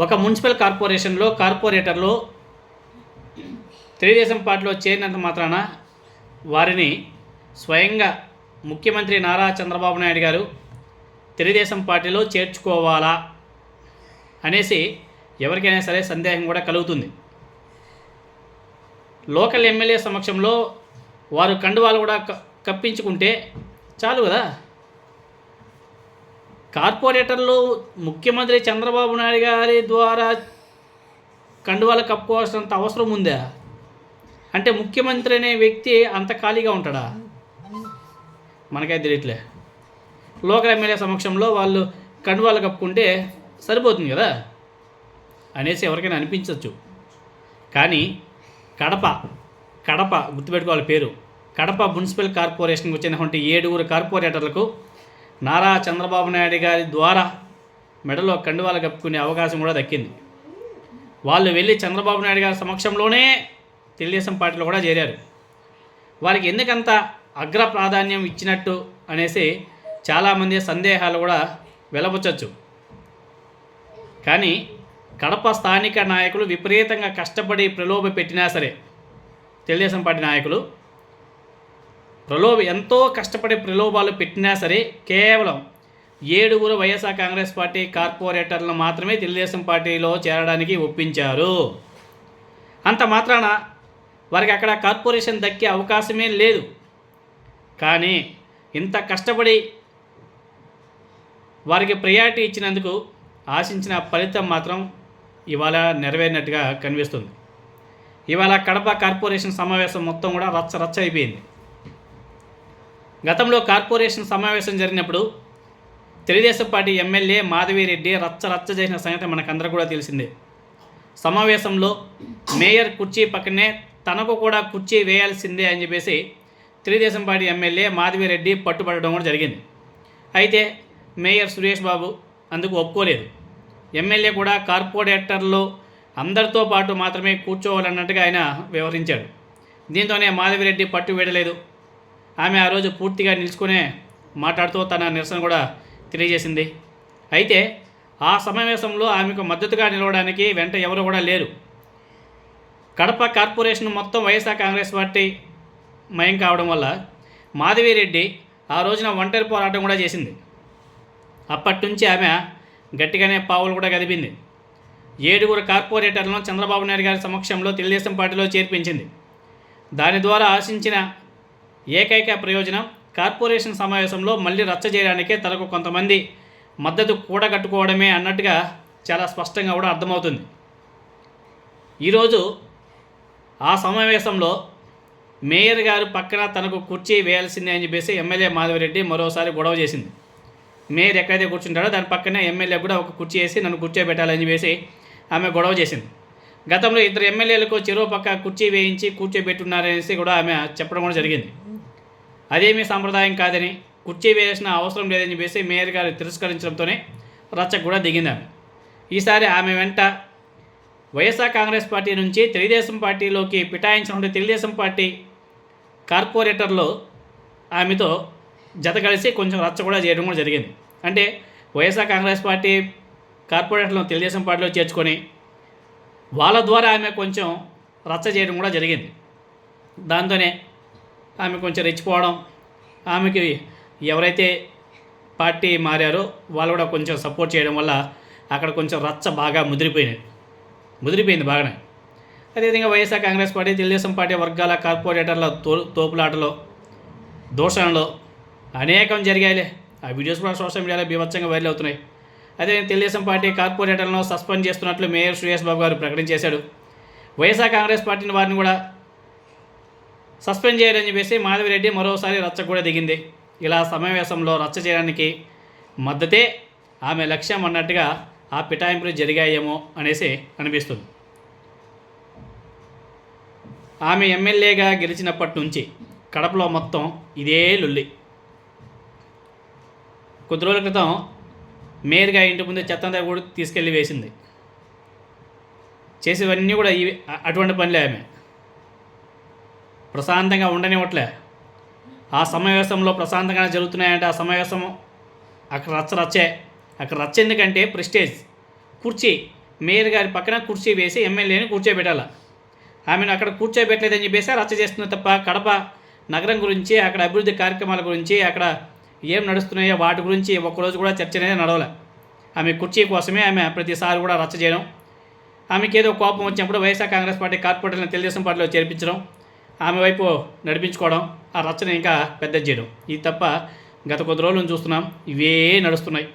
ఒక మున్సిపల్ కార్పొరేషన్లో కార్పొరేటర్లు తెలుగుదేశం పార్టీలో చేరినంత మాత్రాన వారిని స్వయంగా ముఖ్యమంత్రి నారా చంద్రబాబు నాయుడు గారు తెలుగుదేశం పార్టీలో చేర్చుకోవాలా అనేసి ఎవరికైనా సరే సందేహం కూడా కలుగుతుంది. లోకల్ ఎమ్మెల్యే సమక్షంలో వారు కండువాలు కూడా క- కప్పించుకుంటే చాలు కదా? కార్పొరేటర్లు ముఖ్యమంత్రి చంద్రబాబు నాయుడు గారి ద్వారా కండువాలు కప్పుకోవాల్సినంత అవసరం ఉందా? అంటే ముఖ్యమంత్రి అనే వ్యక్తి అంత ఖాళీగా ఉంటాడా? మనకైతే తెలియట్లే. లోకల్ ఎమ్మెల్యే సమక్షంలో వాళ్ళు కండువాలు కప్పుకుంటే సరిపోతుంది కదా? అనేసి ఎవరికైనా అనిపించవచ్చు కానీ కడప కడప గుర్తుపెట్టుకోవాలి పేరు. కడప మున్సిపల్ కార్పొరేషన్కి వచ్చినటువంటి ఏడుగురు కార్పొరేటర్లకు నారా చంద్రబాబు నాయుడు గారి ద్వారా మెడలో కండువాలు కప్పుకునే అవకాశం కూడా దక్కింది. వాళ్ళు వెళ్ళి చంద్రబాబు నాయుడు గారి సమక్షంలోనే తెలుగుదేశం పార్టీలో కూడా చేరారు. వారికి ఎందుకంత అగ్ర ప్రాధాన్యం ఇచ్చినట్టు అనేసి చాలామంది సందేహాలు కూడా వెలబుచ్చచ్చు. కానీ కడప స్థానిక నాయకులు విపరీతంగా కష్టపడి ప్రలోభ పెట్టినా సరే తెలుగుదేశం పార్టీ నాయకులు ప్రలోభ ఎంతో కష్టపడి ప్రలోభాలు పెట్టినా సరే కేవలం ఏడుగురు వైఎస్ఆర్ కాంగ్రెస్ పార్టీ కార్పొరేటర్లను మాత్రమే తెలుగుదేశం పార్టీలో చేరడానికి ఒప్పించారు. అంత మాత్రాన వారికి అక్కడ కార్పొరేషన్ దక్కే అవకాశమే లేదు. కానీ ఇంత కష్టపడి వారికి ప్రయారిటీ ఇచ్చినందుకు ఆశించిన ఫలితం మాత్రం ఇవాళ నెరవేరినట్టుగా కనిపిస్తుంది. ఇవాళ కడప కార్పొరేషన్ సమావేశం మొత్తం కూడా రచ్చ రచ్చ అయిపోయింది. గతంలో కార్పొరేషన్ సమావేశం జరిగినప్పుడు తెలుగుదేశం పార్టీ ఎమ్మెల్యే మాధవిరెడ్డి రచ్చ రచ్చ చేసిన సంగతి మనకందరూ కూడా తెలిసిందే. సమావేశంలో మేయర్ కుర్చీ పక్కనే తనకు కూడా కుర్చీ వేయాల్సిందే అని చెప్పేసి తెలుగుదేశం పార్టీ ఎమ్మెల్యే మాధవిరెడ్డి పట్టుబడడం కూడా జరిగింది. అయితే మేయర్ సురేష్ బాబు అందుకు ఒప్పుకోలేదు. ఎమ్మెల్యే కూడా కార్పొరేటర్లో అందరితో పాటు మాత్రమే కూర్చోవాలన్నట్టుగా ఆయన వివరించాడు. దీంతోనే మాధవిరెడ్డి పట్టు వీడలేదు. ఆమె ఆ రోజు పూర్తిగా నిలుచుకునే మాట్లాడుతూ తన నిరసన కూడా తెలియజేసింది. అయితే ఆ సమావేశంలో ఆమెకు మద్దతుగా నిలవడానికి వెంట ఎవరు కూడా లేరు. కడప కార్పొరేషన్ మొత్తం వైఎస్ఆర్ కాంగ్రెస్ పార్టీ మయం కావడం వల్ల మాధవిరెడ్డి ఆ రోజున ఒంటరి పోరాటం కూడా చేసింది. అప్పటి నుంచి ఆమె గట్టిగానే పావులు కూడా గదిపింది. ఏడుగురు కార్పొరేటర్లను చంద్రబాబు నాయుడు గారి సమక్షంలో తెలుగుదేశం పార్టీలో చేర్పించింది. దాని ద్వారా ఆశించిన ఏకైక ప్రయోజనం కార్పొరేషన్ సమావేశంలో మళ్ళీ రచ్చ చేయడానికే తనకు కొంతమంది మద్దతు కూడగట్టుకోవడమే అన్నట్టుగా చాలా స్పష్టంగా కూడా అర్థమవుతుంది. ఈరోజు ఆ సమావేశంలో మేయర్ గారు పక్కన తనకు కుర్చీ వేయాల్సిందే అని చెప్పేసి ఎమ్మెల్యే మాధవరెడ్డి మరోసారి గొడవ చేసింది. మేయర్ ఎక్కడైతే కూర్చుంటాడో దాని పక్కనే ఎమ్మెల్యే కూడా ఒక కుర్చీ వేసి నన్ను కూర్చోబెట్టాలని చెప్పేసి ఆమె గొడవ చేసింది. గతంలో ఇద్దరు ఎమ్మెల్యేలకు చెరువు పక్క కుర్చీ వేయించి కూర్చోబెట్టున్నారనేసి కూడా ఆమె చెప్పడం కూడా జరిగింది. అదేమీ సాంప్రదాయం కాదని కుర్చీ వేయాల్సిన అవసరం లేదని చెప్పేసి మేయర్ గారు తిరస్కరించడంతోనే రచ్చ కూడా దిగింది ఈసారి ఆమె వెంట వైఎస్ఆర్ కాంగ్రెస్ పార్టీ నుంచి తెలుగుదేశం పార్టీలోకి పిటాయించినటువంటి తెలుగుదేశం పార్టీ కార్పొరేటర్లో ఆమెతో జత కలిసి కొంచెం రచ్చ కూడా చేయడం కూడా జరిగింది. అంటే వైఎస్ఆర్ కాంగ్రెస్ పార్టీ కార్పొరేటర్లను తెలుగుదేశం పార్టీలో చేర్చుకొని వాళ్ళ ద్వారా ఆమె కొంచెం రచ్చ చేయడం కూడా జరిగింది. దాంతోనే ఆమె కొంచెం రెచ్చిపోవడం ఆమెకి ఎవరైతే పార్టీ మారారో వాళ్ళు కూడా కొంచెం సపోర్ట్ చేయడం వల్ల అక్కడ కొంచెం రచ్చ బాగా ముదిరిపోయినది ముదిరిపోయింది బాగానే. అదేవిధంగా వైఎస్ఆర్ కాంగ్రెస్ పార్టీ తెలుగుదేశం పార్టీ వర్గాల కార్పొరేటర్ల తో తోపులాటలో దూషణలో అనేకం జరిగాయిలే. ఆ వీడియోస్ కూడా సోషల్ మీడియాలో బీభత్సంగా వైరల్ అవుతున్నాయి. అదే తెలుగుదేశం పార్టీ కార్పొరేటర్లను సస్పెండ్ చేస్తున్నట్లు మేయర్ సురేష్ బాబు గారు ప్రకటన చేశాడు. వైఎస్ఆర్ కాంగ్రెస్ పార్టీని వారిని కూడా సస్పెండ్ చేయాలని చెప్పేసి మాధవిరెడ్డి మరోసారి రచ్చ కూడా దిగింది. ఇలా సమావేశంలో రచ్చ చేయడానికి మద్దతే ఆమె లక్ష్యం అన్నట్టుగా ఆ పిటాయింపులు జరిగాయేమో అనేసి అనిపిస్తుంది. ఆమె ఎమ్మెల్యేగా గెలిచినప్పటి నుంచి కడపలో మొత్తం ఇదే లుల్లి. కొద్ది రోజుల క్రితం మేయర్గా ఇంటి ముందు చెత్తంతా కూడా తీసుకెళ్ళి వేసింది. చేసేవన్నీ కూడా ఇవి అటువంటి పనులే ఆమె. ప్రశాంతంగా ఉండనివ్వట్లే. ఆ సమావేశంలో ప్రశాంతంగా జరుగుతున్నాయంటే ఆ సమావేశం అక్కడ రచ్చ రచ్చే. అక్కడ రచ్చ ఎందుకంటే ప్రెస్టేజ్ కుర్చీ మేయర్ గారి పక్కన కుర్చీ వేసి ఎమ్మెల్యేని కూర్చోబెట్టాలి. ఆమెను అక్కడ కూర్చోబెట్టలేదని చెప్పేసి రచ్చ చేస్తుంది తప్ప కడప నగరం గురించి అక్కడ అభివృద్ధి కార్యక్రమాల గురించి అక్కడ ఏం నడుస్తున్నాయో వాటి గురించి ఒక్కరోజు కూడా చర్చ అనేది నడవలే. ఆమె కుర్చీ కోసమే ఆమె ప్రతిసారి కూడా రచ్చ చేయడం. ఆమెకి ఏదో కోపం వచ్చినప్పుడు వైఎస్ఆర్ కాంగ్రెస్ పార్టీ కార్పొరేటర్ని తెలుగుదేశం పార్టీలో చేర్పించడం. ఆమె వైపు నడిపించుకోవడం ఆ రచన ఇంకా పెద్ద చేయడం ఇది తప్ప గత కొద్ది రోజులను చూస్తున్నాం ఇవే నడుస్తున్నాయి.